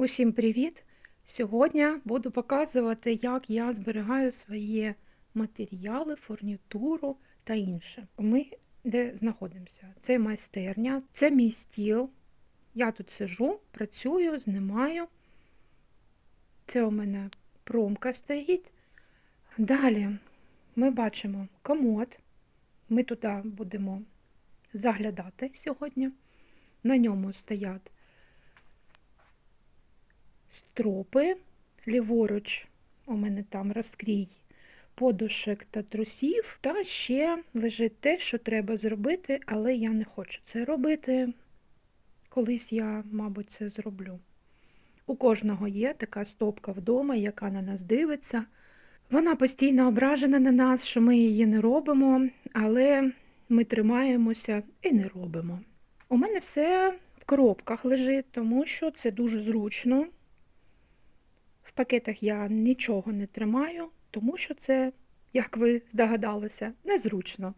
Усім привіт! Сьогодні буду показувати, як я зберігаю свої матеріали, фурнітуру та інше. Ми де знаходимося? Це майстерня, це мій стіл. Я тут сижу, працюю, знімаю. Це у мене промка стоїть. Далі ми бачимо комод. Ми туди будемо заглядати сьогодні. На ньому стоять стропи, ліворуч у мене там розкрій подушек та трусів, та ще лежить те, що треба зробити, але я не хочу це робити. Колись я, мабуть, це зроблю. У кожного є така стопка вдома, яка на нас дивиться. Вона постійно ображена на нас, що ми її не робимо, але ми тримаємося і не робимо. У мене все в коробках лежить, тому що це дуже зручно. В пакетах я нічого не тримаю, тому що це, як ви здогадалися, незручно.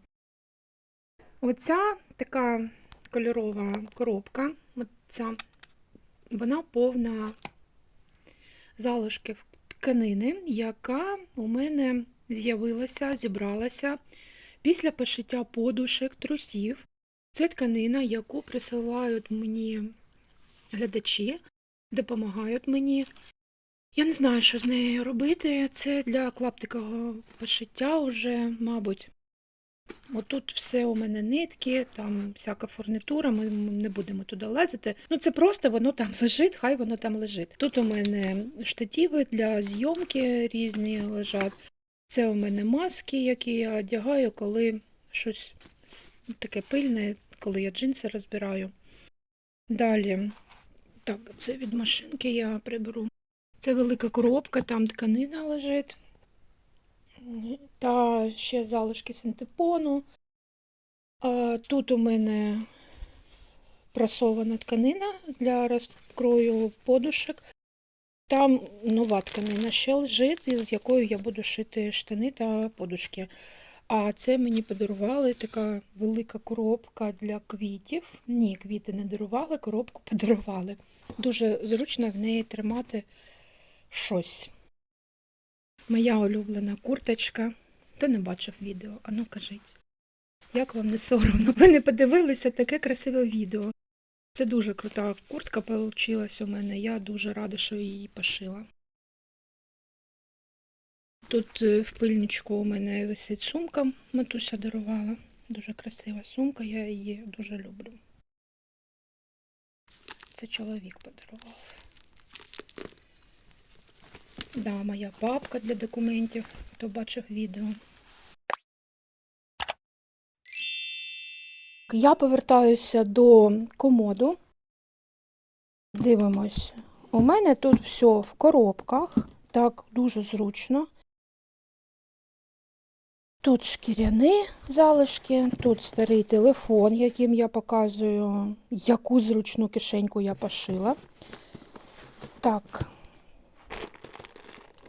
Оця така кольорова коробка, оця, вона повна залишків тканини, яка у мене з'явилася, зібралася після пошиття подушек, трусів. Це тканина, яку присилають мені глядачі, допомагають мені. Я не знаю, що з нею робити. Це для клаптикового пошиття вже, мабуть. Отут все у мене нитки, там всяка фурнітура, ми не будемо туди лазити. Ну це просто воно там лежить, хай воно там лежить. Тут у мене штативи для зйомки різні лежать. Це у мене маски, які я одягаю, коли щось таке пильне, коли я джинси розбираю. Далі, так, це від машинки я приберу. Це велика коробка, там тканина лежить. Та ще залишки синтепону. Тут у мене прасована тканина для розкрою подушок. Там нова тканина ще лежить, з якою я буду шити штани та подушки. А це мені подарували така велика коробка для квітів. Ні, квіти не дарували, коробку подарували. Дуже зручно в неї тримати щось. Моя улюблена курточка. Хто не бачив відео, ану кажіть. Як вам не соромно? Ви не подивилися таке красиве відео. Це дуже крута куртка вийшла у мене. Я дуже рада, що її пошила. Тут е, в пильничку у мене висить сумка, матуся дарувала. Дуже красива сумка, я її дуже люблю. Це чоловік подарував. Да, моя папка для документів, хто бачив відео. Я повертаюся до комоду. Дивимось. У мене тут все в коробках, так дуже зручно. Тут шкіряні залишки, тут старий телефон, яким я показую, яку зручну кишеньку я пошила. Так,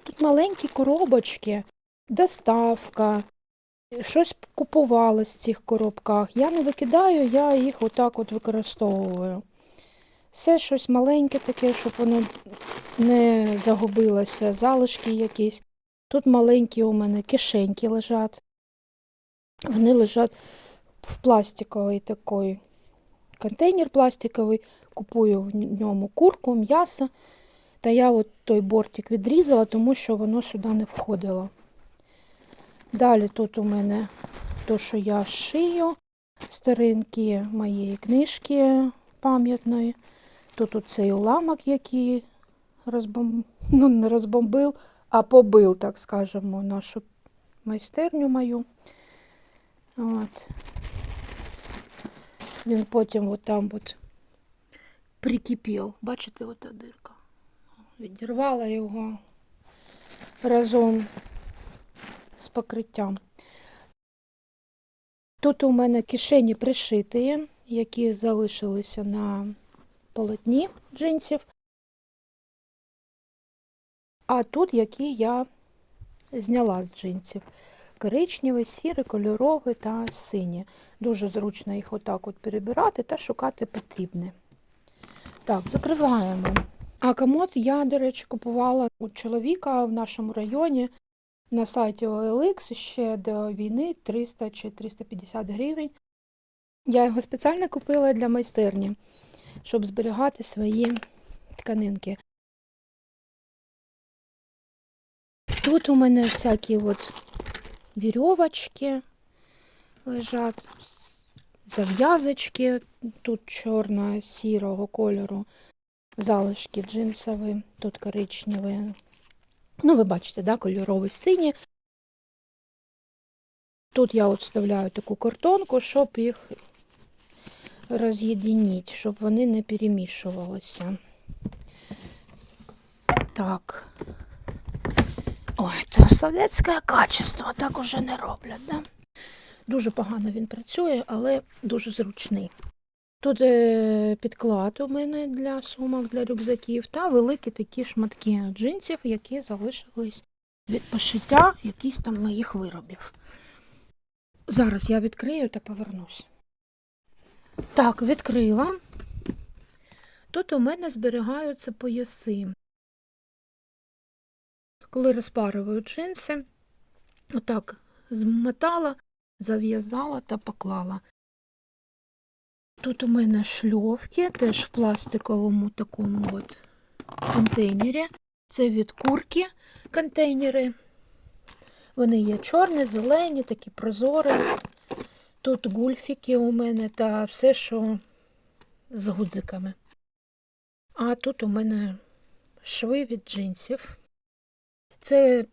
тут маленькі коробочки, доставка, щось купувала з цих коробках. Я не викидаю, я їх отак от використовую. Все щось маленьке таке, щоб воно не загубилося, залишки якісь. Тут маленькі у мене кишеньки лежать. Вони лежать в пластиковий такий контейнер пластиковий, купую в ньому курку, м'ясо. Та я от той бортик відрізала, тому що воно сюди не входило. Далі тут у мене то, що я шию, старинки моєї книжки пам'ятної. Тут оцей уламок, який розбом... ну, не розбомбив, а побив, так скажемо, нашу майстерню мою. От. Він потім от там от прикипів. Бачите, ота дирка. Відірвала його разом з покриттям. Тут у мене кишені пришиті, які залишилися на полотні джинсів. А тут які я зняла з джинсів. Коричневий, сірий, кольоровий та синій. Дуже зручно їх отак от перебирати та шукати потрібне. Так, закриваємо А комод я, до речі, купувала у чоловіка в нашому районі на сайті OLX ще до війни 300 чи 350 гривень. Я його спеціально купила для майстерні, щоб зберігати свої тканинки. Тут у мене всякі от вірьовочки лежать, зав'язочки, тут чорно сірого кольору, залишки джинсові, тут коричневі. Ну, ви бачите, да, кольоровий сині. Тут я от вставляю таку картонку, щоб їх роз'єдинити, щоб вони не перемішувалися. Так. Ой, це совєтське качество, так уже не роблять, да? Дуже погано він працює, але дуже зручний. Тут е, підклад у мене для сумок, для рюкзаків та великі такі шматки джинсів, які залишились від пошиття якихось там моїх виробів. Зараз я відкрию та повернусь. Так, відкрила. Тут у мене зберігаються пояси. Коли розпарюю джинси, отак змотала, зав'язала та поклала. Тут у мене шльовки, теж в пластиковому такому от контейнері. Це від курки контейнери. Вони є чорні, зелені, такі прозорі. Тут гульфіки у мене та все, що з гудзиками. А тут у мене шви від джинсів. Це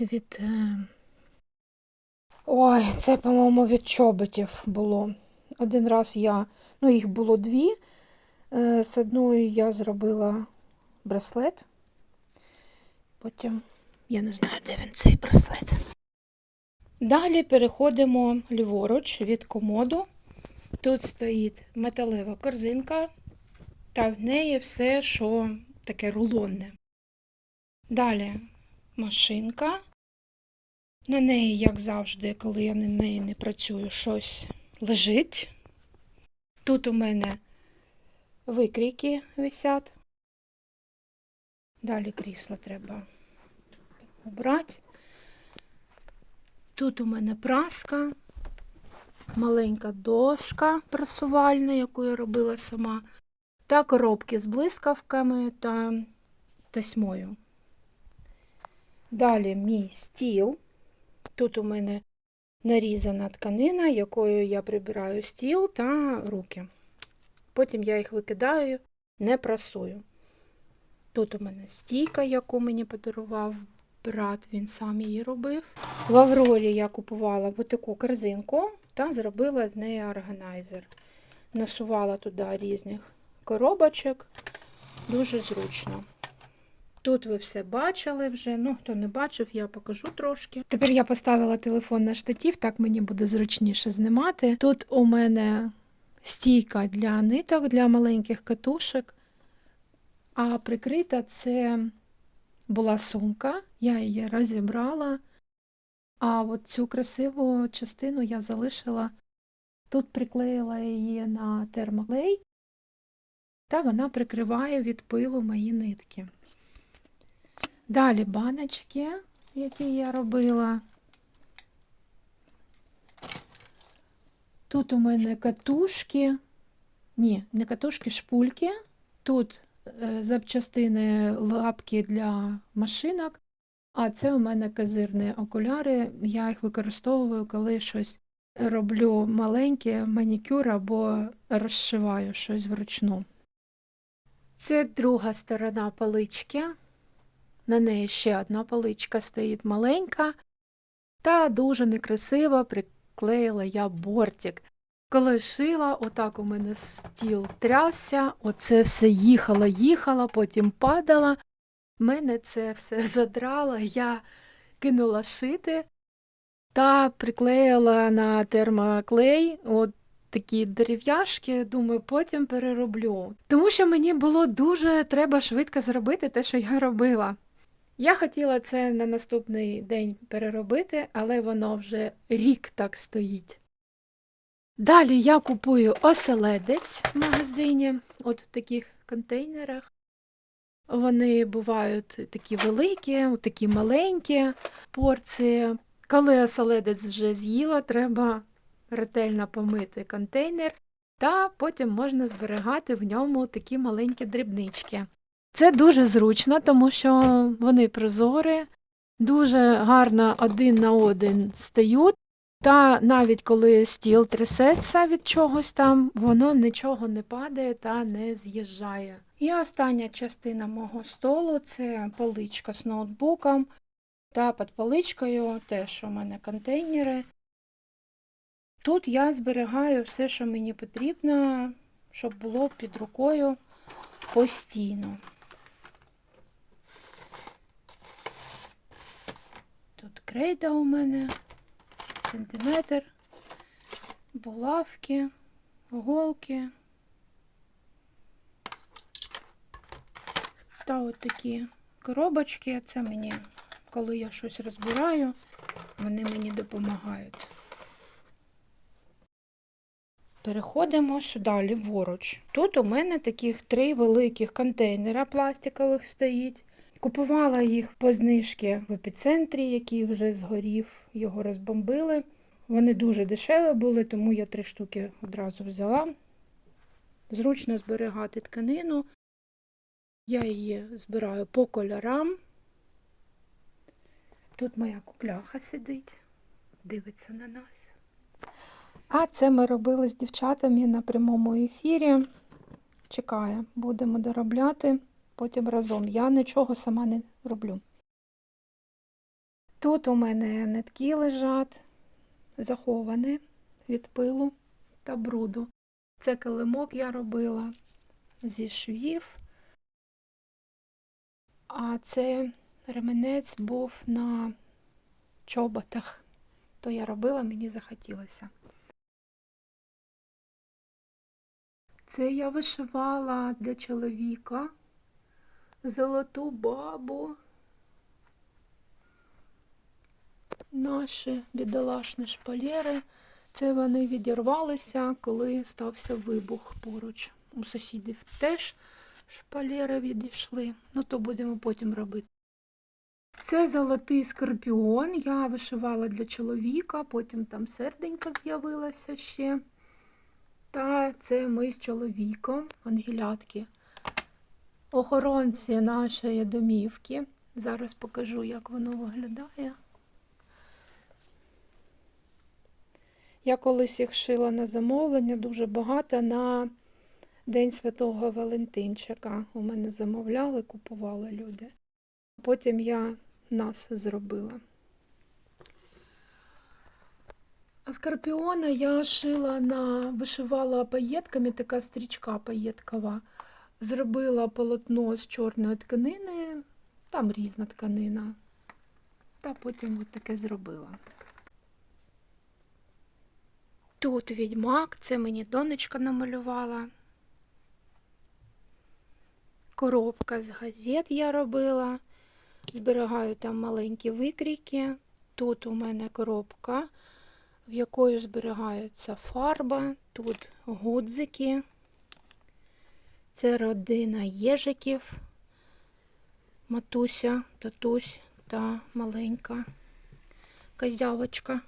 від. е, Ой, це, по-моєму, від чоботів було. Один раз я, ну їх було дві. Е, З одною я зробила браслет. Потім я не знаю, де він цей браслет. Далі переходимо ліворуч від комоду. Тут стоїть металева корзинка, та в неї все, що таке рулонне. Далі машинка. На неї, як завжди, коли я на неї не працюю, щось лежить. Тут у мене викрійки висять. Далі крісло треба обрати. Тут у мене праска, маленька дошка прасувальна, яку я робила сама, та коробки з блискавками та тасьмою. Далі мій стіл. Тут у мене нарізана тканина, якою я прибираю стіл та руки. Потім я їх викидаю, не прасую. Тут у мене стійка, яку мені подарував брат, він сам її робив. В Аврорі я купувала таку корзинку та зробила з неї органайзер. Насувала туди різних коробочок. Дуже зручно. Тут ви все бачили вже. Ну, хто не бачив, я покажу трошки. Тепер я поставила телефон на штатів, так мені буде зручніше знімати. Тут у мене стійка для ниток, для маленьких катушек, а прикрита це була сумка, я її розібрала. А от цю красиву частину я залишила. Тут приклеїла її на термоклей, та вона прикриває від пилу мої нитки. Далі баночки, які я робила. Тут у мене катушки, ні, не катушки, шпульки. Тут е, запчастини лапки для машинок, а це у мене козирні окуляри. Я їх використовую, коли щось роблю маленьке, манікюр або розшиваю щось вручну. Це друга сторона палички. На неї ще одна поличка стоїть маленька, та дуже некрасиво приклеїла я бортик. Коли шила, отак у мене стіл трясся, оце все їхало, їхало, потім падало. Мене це все задрало, я кинула шити та приклеїла на термоклей от такі дерев'яшки, думаю, потім перероблю. Тому що мені було дуже треба швидко зробити те, що я робила. Я хотіла це на наступний день переробити, але воно вже рік так стоїть. Далі я купую оселедець в магазині, от в таких контейнерах. Вони бувають такі великі, такі маленькі порції. Коли оселедець вже з'їла, треба ретельно помити контейнер, та потім можна зберігати в ньому такі маленькі дрібнички. Це дуже зручно, тому що вони прозорі, дуже гарно один на один стають. Та навіть коли стіл трясеться від чогось там, воно нічого не падає та не з'їжджає. І остання частина мого столу це поличка з ноутбуком. Та під поличкою теж у мене контейнери. Тут я зберігаю все, що мені потрібно, щоб було під рукою постійно. Тут крейда у мене, сантиметр, булавки, голки. Та от такі коробочки. Це мені, коли я щось розбираю, вони мені допомагають. Переходимо сюди ліворуч. Тут у мене таких три великих контейнера пластикових стоїть. Купувала їх по знижці в епіцентрі, який вже згорів, його розбомбили. Вони дуже дешеві були, тому я три штуки одразу взяла. Зручно зберігати тканину. Я її збираю по кольорам. Тут моя кукляха сидить, дивиться на нас. А це ми робили з дівчатами на прямому ефірі. Чекає, будемо доробляти потім разом. Я нічого сама не роблю. Тут у мене нитки лежать, заховані від пилу та бруду. Це килимок я робила зі швів. А це ременець був на чоботах. То я робила, мені захотілося. Це я вишивала для чоловіка золоту бабу. Наші бідолашні шпалери. Це вони відірвалися, коли стався вибух поруч. У сусідів теж шпалери відійшли. Ну, то будемо потім робити. Це золотий скорпіон. Я вишивала для чоловіка, потім там серденько з'явилося ще. Та це ми з чоловіком, ангелятки. Охоронці нашої домівки. Зараз покажу, як воно виглядає. Я колись їх шила на замовлення, дуже багато на День Святого Валентинчика. У мене замовляли, купували люди. Потім я нас зробила. А Скорпіона я шила на вишивала паєтками, така стрічка паєткова. Зробила полотно з чорної тканини, там різна тканина. Та потім от таке зробила. Тут відьмак, це мені донечка намалювала. Коробка з газет я робила. Зберігаю там маленькі викрійки. Тут у мене коробка, в якої зберігається фарба, тут гудзики. Це родина єжиків, матуся, татусь та маленька козявочка.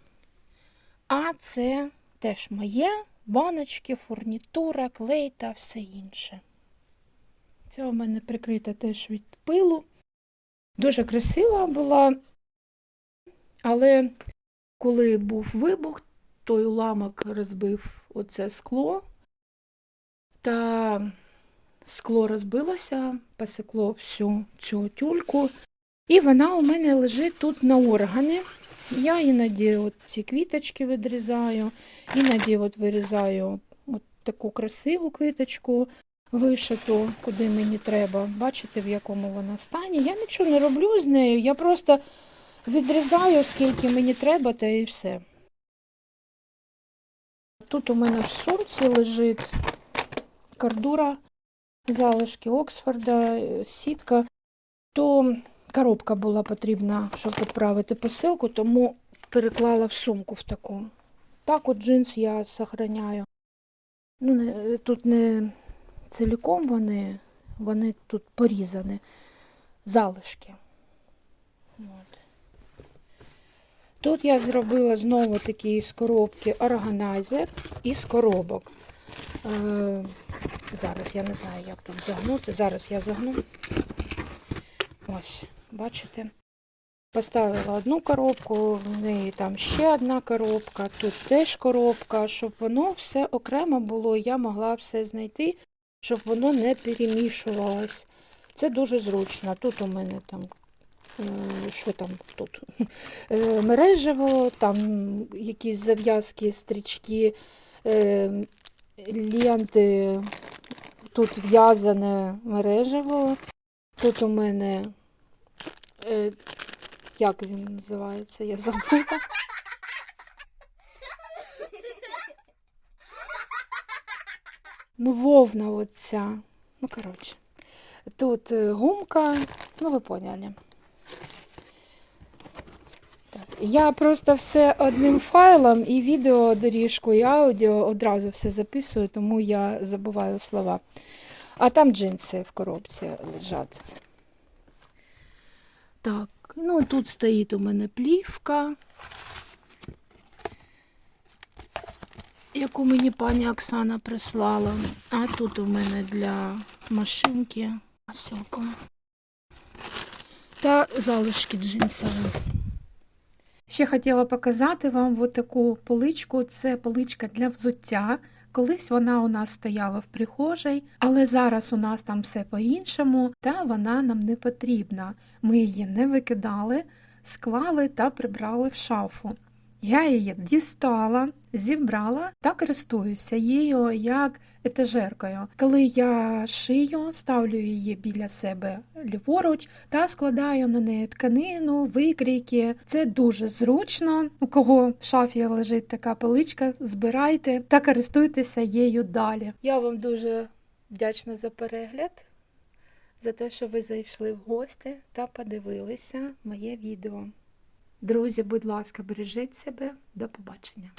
А це теж моє баночки, фурнітура, клей та все інше. Це у мене прикрита теж від пилу. Дуже красива була, але коли був вибух, той уламок розбив оце скло, та скло розбилося, посекло всю цю тюльку, і вона у мене лежить тут на органи. Я іноді от ці квіточки відрізаю, іноді от вирізаю от таку красиву квіточку вишиту, куди мені треба. Бачите, в якому вона стані. Я нічого не роблю з нею, я просто відрізаю, скільки мені треба, та і все. Тут у мене в сумці лежить кордура, залишки Оксфорда, е, сітка. То коробка була потрібна, щоб відправити посилку, тому переклала в сумку в таку. Так от джинс я сохраняю. Ну, не, тут не ціліком вони вони тут порізані, залишки. От. Тут я зробила знову такі з коробки органайзер із коробок. Е, зараз я не знаю, як тут загнути. Зараз я загну. Ось, бачите? Поставила одну коробку, в неї там ще одна коробка, тут теж коробка, щоб воно все окремо було, я могла все знайти, щоб воно не перемішувалось. Це дуже зручно. Тут у мене там, е, що там тут? Е, Мережево, там якісь зав'язки, стрічки, ленти, тут в'язане мережево. Тут у мене е, як він називається, я забула. Ну, вовна оця. Ну, коротше. Тут е, гумка, ну ви поняли. Я просто все одним файлом і відео доріжку, і аудіо одразу все записую, тому я забуваю слова. А там джинси в коробці лежать. Так, ну тут стоїть у мене плівка, яку мені пані Оксана прислала. А тут у мене для машинки масилка. Та залишки джинсові. Ще хотіла показати вам таку поличку. Це поличка для взуття. Колись вона у нас стояла в прихожій, але зараз у нас там все по-іншому, та вона нам не потрібна. Ми її не викидали, склали та прибрали в шафу. Я її дістала, зібрала та користуюся її як етажеркою. Коли я шию, ставлю її біля себе ліворуч та складаю на неї тканину, викрійки. Це дуже зручно. У кого в шафі лежить така поличка, збирайте та користуйтеся її далі. Я вам дуже вдячна за перегляд, за те, що ви зайшли в гості та подивилися моє відео. Друзі, будь ласка, бережіть себе. До побачення.